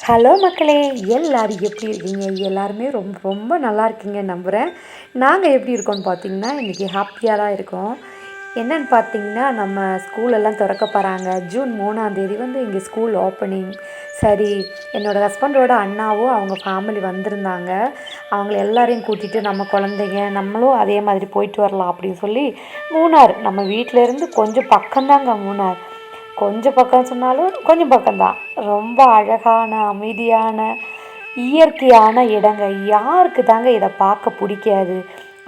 Hello மக்களே எல்லோரும் எப்படி இருக்கீங்க? எல்லாருமே ரொம்ப ரொம்ப நல்லா இருக்கீங்க நம்புகிறேன் நாங்கள் எப்படி இருக்கோம்னு பார்த்தீங்கன்னா இன்றைக்கி ஹாப்பியாக தான் இருக்கோம். என்னென்னு பார்த்தீங்கன்னா நம்ம ஸ்கூலெல்லாம் திறக்க போகிறாங்க ஜூன் மூணாந்தேதி வந்து இங்கே ஸ்கூல் ஓப்பனிங் சரி என்னோடய ஹஸ்பண்டோட அண்ணாவும் அவங்க ஃபேமிலி வந்திருந்தாங்க. அவங்கள எல்லாரையும் கூட்டிகிட்டு நம்ம குழந்தைங்க நம்மளும் அதே மாதிரி போயிட்டு வரலாம் அப்படின்னு சொல்லி மூணார் நம்ம வீட்டில் இருந்து கொஞ்சம் பக்கம்தாங்க மூணார். கொஞ்சம் பக்கம் சொன்னாலும் கொஞ்சம் பக்கம்தான். ரொம்ப அழகான அமைதியான இயற்கையான இடங்க. யாருக்கு தாங்க இதை பார்க்க பிடிக்காது?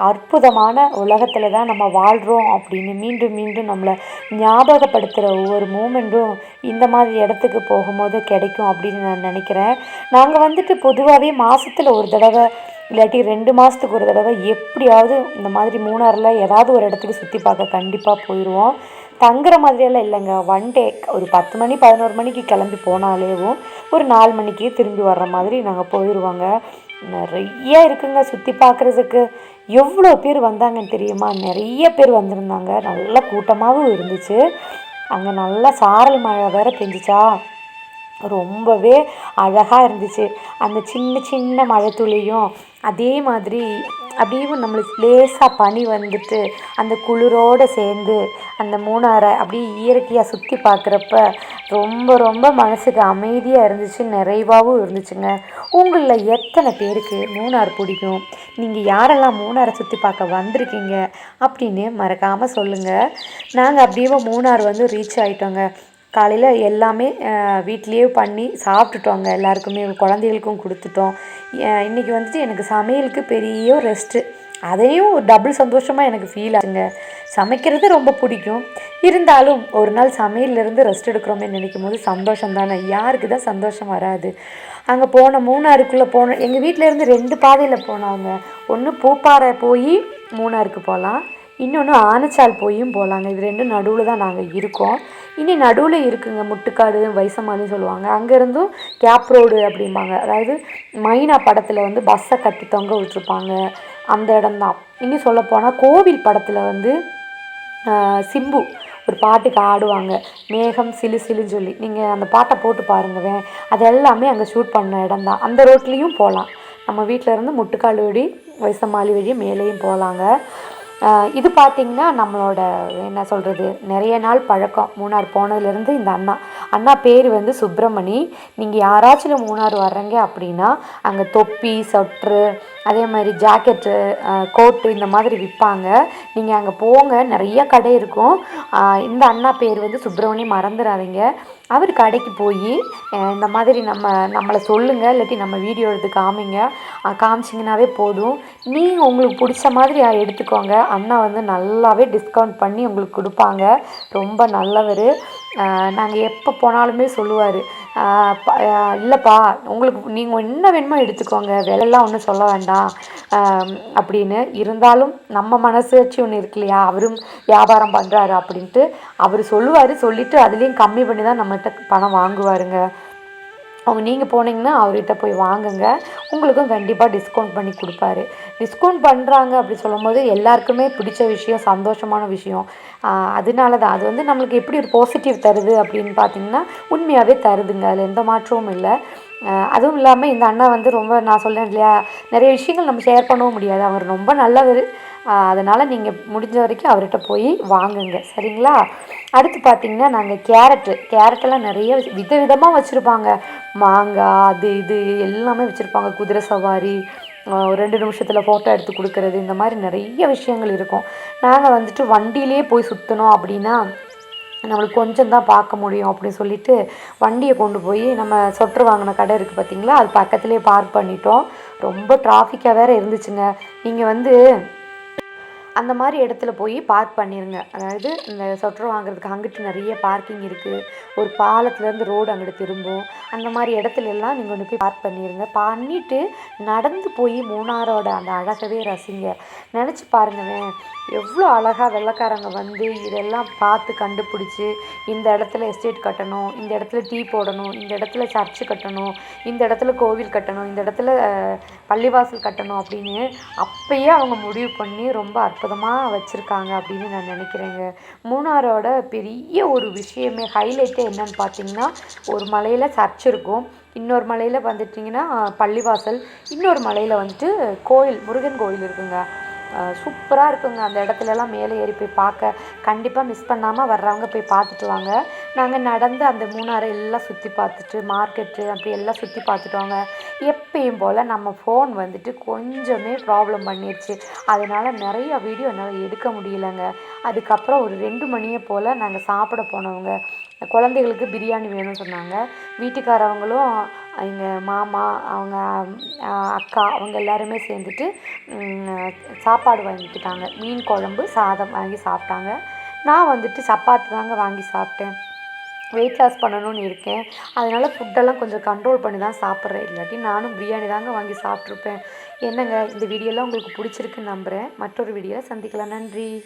அற்புதமான உலகத்தில் தான் நம்ம வாழ்கிறோம் அப்படின்னு மீண்டும் மீண்டும் நம்மளை ஞாபகப்படுத்துகிற ஒவ்வொரு மூமெண்ட்டும் இந்த மாதிரி இடத்துக்கு போகும்போது கிடைக்கும் அப்படின்னு நான் நினைக்கிறேன். நாங்கள் வந்துட்டு பொதுவாகவே மாதத்தில் ஒரு தடவை இல்லாட்டி ரெண்டு மாதத்துக்கு ஒரு தடவை எப்படியாவது இந்த மாதிரி மூணாரில் ஏதாவது ஒரு இடத்துக்கு சுற்றி பார்க்க கண்டிப்பாக போயிடுவோம் தங்குற மாதிரியெல்லாம் இல்லைங்க. ஒன் டே ஒரு பத்து மணி பதினோரு மணிக்கு கிளம்பி போனாலேவும் ஒரு நாலு மணிக்கு திரும்பி வர்ற மாதிரி நாங்கள் போயிடுவோங்க நிறைய இருக்குங்க சுற்றி பார்க்குறதுக்கு எவ்வளோ பேர் வந்தாங்கன்னு தெரியுமா? நிறைய பேர் வந்திருந்தாங்க. நல்ல கூட்டமாகவும் இருந்துச்சு. அங்கே நல்லா சாரல் மழை வேற பெஞ்சிச்சா? ரொம்பவே அழகாக இருந்துச்சு. அந்த சின்ன சின்ன மழை துளியும் அதே மாதிரி அப்படியே நம்மளுக்கு லேசாக பனி வந்துட்டு அந்த குளிரோடு சேர்ந்து அந்த மூணாரை அப்படியே இயற்கையாக சுற்றி பார்க்குறப்ப ரொம்ப ரொம்ப மனசுக்கு அமைதியாக இருந்துச்சு நிறைவாகவும் இருந்துச்சுங்க. உங்களில் எத்தனை பேருக்கு மூணார் பிடிக்கும்? நீங்கள் யாரெல்லாம் மூணாரை சுற்றி பார்க்க வந்திருக்கீங்க அப்படின்னு மறக்காமல் சொல்லுங்கள் நாங்கள் அப்படியே மூணார் வந்து ரீச் ஆகிட்டோங்க காலையில் எல்லாமே வீட்லேயே பண்ணி சாப்பிட்டுட்டோங்க. எல்லாருக்குமே குழந்தைகளுக்கும் கொடுத்துட்டோம். இன்றைக்கி வந்துட்டு எனக்கு சமையலுக்கு பெரிய ரெஸ்ட்டு. அதையும் ஒரு டபுள் சந்தோஷமாக எனக்கு ஃபீல் ஆகுங்க சமைக்கிறது ரொம்ப பிடிக்கும். இருந்தாலும் ஒரு நாள் சமையல்லேருந்து ரெஸ்ட் எடுக்கிறோமே நினைக்கும் போது சந்தோஷம் தானே? யாருக்கு தான் சந்தோஷம் வராது. அங்கே போன மூணாருக்குள்ளே போன எங்கள் வீட்டிலேருந்து ரெண்டு பாதையில் போனவங்க ஒன்று பூப்பாறை போய் மூணாருக்கு போகலாம் இன்னொன்று ஆனச்சால் போயும் போகலாங்க இது ரெண்டும் நடுவில் தான் நாங்கள் இருக்கோம். இனி நடுவில் இருக்குங்க முட்டுக்காடு வைசமாலின்னு சொல்லுவாங்க. அங்கேருந்தும் கேப் ரோடு அப்படிம்பாங்க. அதாவது மைனா படத்தில் வந்து பஸ்ஸை கட்டி தொங்க விட்டுருப்பாங்க. அந்த இடம்தான். இனி சொல்லப்போனால் கோவில் படத்தில் வந்து சிம்பு ஒரு பாட்டுக்கு ஆடுவாங்க. மேகம் சிலு சிலுன்னு சொல்லி. நீங்கள் அந்த பாட்டை போட்டு பாருங்கவே அது எல்லாமே அங்கே ஷூட் பண்ண இடம் தான் அந்த ரோட்லேயும் போகலாம் நம்ம வீட்டில் இருந்து முட்டுக்கால் வழி வைசமாலி வழி மேலேயும் போகலாங்க இது பார்த்திங்கன்னா நம்மளோட என்ன சொல்கிறது நிறைய நாள் பழக்கம். மூணார் போனதுலேருந்து இந்த அண்ணா. அண்ணா பேர் வந்து சுப்பிரமணி. நீங்கள் யாராச்சும் மூணார் வர்றீங்க அப்படின்னா அங்கே தொப்பி சொட்ரு அதே மாதிரி ஜாக்கெட்டு கோட்டு இந்த மாதிரி விற்பாங்க நீங்கள் அங்கே போங்க. நிறைய கடை இருக்கும். இந்த அண்ணா பேர் வந்து சுப்பிரமணி மறந்துடாதீங்க அவர் கடைக்கு போய் இந்த மாதிரி நம்ம நம்மளை சொல்லுங்கள் இல்லாட்டி நம்ம வீடியோ எடுத்து காமிங்க. காமிச்சிங்கனாவே போதும். நீங்கள் உங்களுக்கு பிடிச்ச மாதிரி எடுத்துக்கோங்க. அண்ணா வந்து நல்லாவே டிஸ்கவுண்ட் பண்ணி உங்களுக்கு கொடுப்பாங்க. ரொம்ப நல்லவர். நாங்கள் எப்போ போனாலுமே சொல்லுவார். இல்லைப்பா உங்களுக்கு நீங்கள் என்ன வேணுமோ எடுத்துக்கோங்க. விலையெல்லாம் ஒன்றும் சொல்ல வேண்டாம். அப்படின்னு இருந்தாலும் நம்ம மனசாட்சி ஒன்று இருக்கு இல்லையா? அவரும் வியாபாரம் பண்ணுறாரு அப்படின்ட்டு அவர் சொல்லுவார். சொல்லிவிட்டு அதுலேயும் கம்மி பண்ணி தான் நம்மகிட்ட பணம் வாங்குவாருங்க. அவங்க நீங்கள் போனீங்கன்னா அவர்கிட்ட போய் வாங்குங்க. உங்களுக்கும் கண்டிப்பாக டிஸ்கவுண்ட் பண்ணி கொடுப்பாரு. டிஸ்கவுண்ட் பண்ணுறாங்க அப்படி சொல்லும்போது எல்லாருக்குமே பிடிச்ச விஷயம் சந்தோஷமான விஷயம். அதனால தான் அது வந்து நம்மளுக்கு எப்படி ஒரு பாசிட்டிவ் தருது அப்படின்னு பார்த்தீங்கன்னா உண்மையாகவே தருதுங்க. அதில் எந்த மாற்றமும் இல்லை. அதுவும் இல்லாமல் இந்த அண்ணா வந்து ரொம்ப நான் சொல்லேன் இல்லையா நிறைய விஷயங்கள் நம்ம ஷேர் பண்ணவும் முடியாது. அவர் ரொம்ப நல்லவர். அதனால் நீங்கள் முடிஞ்ச வரைக்கும் அவர்கிட்ட போய் வாங்குங்க. சரிங்களா? அடுத்து பார்த்திங்கன்னா நாங்கள் கேரட்டு. கேரட்டெல்லாம் நிறைய வித விதமாக வச்சுருப்பாங்க. மாங்காய் அது இது எல்லாமே வச்சுருப்பாங்க. குதிரை சவாரி ரெண்டு நிமிஷத்தில் ஃபோட்டோ எடுத்து கொடுக்குறது இந்த மாதிரி நிறைய விஷயங்கள் இருக்கும். நாங்கள் வந்துட்டு வண்டியிலே போய் சுற்றணும் அப்படின்னா நம்மளுக்கு கொஞ்சம் தான் பார்க்க முடியும் அப்படின்னு சொல்லிட்டு வண்டியை கொண்டு போய் நம்ம சொட்டர் வாங்கின கடை இருக்குது பார்த்திங்களா அது பக்கத்துலேயே பார்க் பண்ணிட்டோம். ரொம்ப டிராஃபிக்காக வேறு இருந்துச்சுங்க. நீங்கள் வந்து அந்த மாதிரி இடத்துல போய் பார்க் பண்ணிடுங்க அதாவது இந்த சொட்டர் வாங்குறதுக்கு அங்கிட்டு நிறைய பார்க்கிங் இருக்குது ஒரு பாலத்துலேருந்து ரோடு அங்கிட்டு திரும்பும். அந்த மாதிரி இடத்துலலாம் நீங்கள் கொண்டு போய் பார்க் பண்ணிடுங்க பண்ணிவிட்டு நடந்து போய் மூணாரோட அந்த அழகவே ரசிங்க. நினச்சி பாருங்களேன் எவ்வளோ அழகாக வெள்ளைக்காரங்க வந்து இதெல்லாம் பார்த்து கண்டுபிடிச்சி இந்த இடத்துல எஸ்டேட் கட்டணும் இந்த இடத்துல டீ போடணும் இந்த இடத்துல சர்ச்சு கட்டணும் இந்த இடத்துல கோவில் கட்டணும் இந்த இடத்துல பள்ளிவாசல் கட்டணும் அப்படின்னு அப்பயே அவங்க முடிவு பண்ணி ரொம்ப அற்புதமாக வச்சுருக்காங்க அப்படின்னு நான் நினைக்கிறேங்க. மூணாரோட பெரிய ஒரு விஷயமே ஹைலைட்டே என்னன்னு பார்த்தீங்கன்னா ஒரு மலையில் சர்ச் இருக்கும். இன்னொரு மலையில் வந்துட்டிங்கன்னா பள்ளிவாசல். இன்னொரு மலையில் வந்துட்டு கோயில் முருகன் கோயில் இருக்குங்க. சூப்பராக இருக்குங்க. அந்த இடத்துலலாம் மேலே ஏறி போய் பார்க்க. கண்டிப்பாக மிஸ் பண்ணாமல் வர்றவங்க போய் பார்த்துட்டு வாங்க. நாங்கள் நடந்து அந்த மூணாறை எல்லாம் சுற்றி பார்த்துட்டு மார்க்கெட்டு அப்படி எல்லாம் சுற்றி பார்த்துட்டு வாங்க. எப்பயும் போல் நம்ம ஃபோன் வந்துட்டு கொஞ்சமே ப்ராப்ளம் பண்ணிடுச்சு அதனால் நிறைய வீடியோ என்னால் எடுக்க முடியலங்க. அதுக்கப்புறம் ஒரு ரெண்டு மணியை போல் நாங்கள் சாப்பிட போனவங்க. குழந்தைகளுக்கு பிரியாணி வேணும்னு சொன்னாங்க. வீட்டுக்காரவங்களும் எங்கள் மாமா அவங்க அக்கா அவங்க எல்லாருமே சேர்ந்துட்டு சாப்பாடு வாங்கிக்கிட்டாங்க. மீன் குழம்பு சாதம் வாங்கி சாப்பிட்டாங்க. நான் வந்துட்டு சப்பாத்தி தாங்க வாங்கி சாப்பிட்டேன். வெயிட் லாஸ் பண்ணணும்னு இருக்கேன். அதனால் ஃபுட்டெல்லாம் கொஞ்சம் கண்ட்ரோல் பண்ணி தான் சாப்பிட்றேன். இல்லாட்டி நானும் பிரியாணி தாங்க வாங்கி சாப்பிட்ருப்பேன். என்னங்க இந்த வீடியோலாம் உங்களுக்கு பிடிச்சிருக்குன்னு நம்புகிறேன் மற்றொரு வீடியோவில் சந்திக்கலாம். நன்றி.